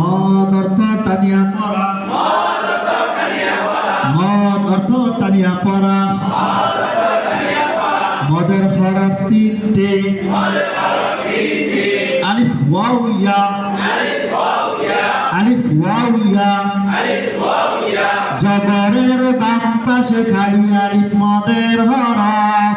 মদ অর্থ টানিয়া পড়া। মদ অর্থ টানিয়া পড়া। মদের হরফ তিনটে। আলিফ ওয়াও ইয়া। আলিফ ওয়াও ইয়া। জবরের বাম পাশে খালি আলিফ মদের হরফ।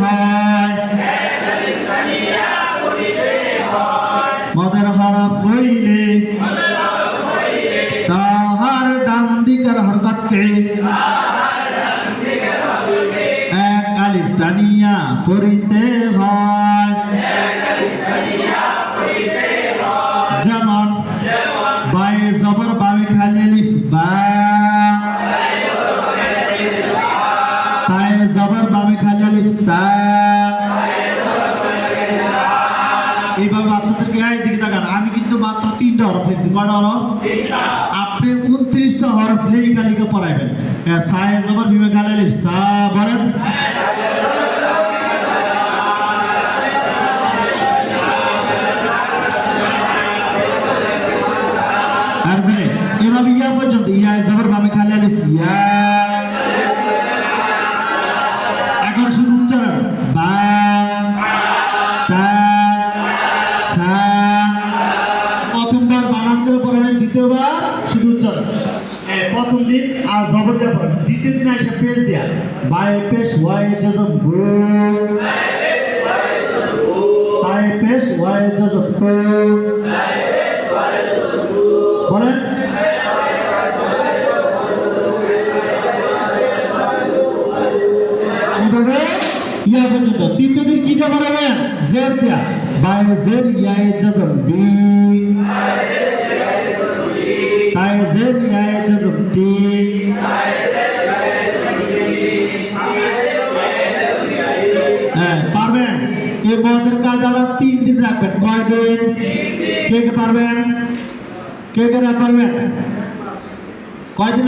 হয় মদের হরফ তাহার ডান দিকের হরকতকে এক আলিফ টানিয়া পড়িতে হয়। তায়ে জবর বামে খালি আলিফ তা। এইভাবে বাচ্চাদেরকে এই দিকে তাকান। আমি কিন্তু মাত্র তিনটা হরফ লিখছি। কয়টা হরফ? আপনি উনত্রিশটা হরফ লেখা লিখে পড়াইবেন? সায়ে জবর বিমে খালি আলিফ সা বলেন। এভাবে ইয়া পর্যন্ত ইয়া জবর বামে খালি আলিফ ইয়া দ্বিতীয়বার শুধু উচ্চারণ। প্রথম দিন আর জবর পড়াবেন দ্বিতীয় দিন এসে পেশ দেয়া। বাই পেশ ওয়াই জজম বু পেশ ওয়াই জজম বু বলেন? তৃতীয় দিন কি দিয়া বাই জের, ইয়ায়ে জজম, বি। পারবেন? এই মদের কাজ আমরা তিন দিন রাখবেন। কয় দিন? কে কে পারবেন? কে কে পারবেন? কয়দিন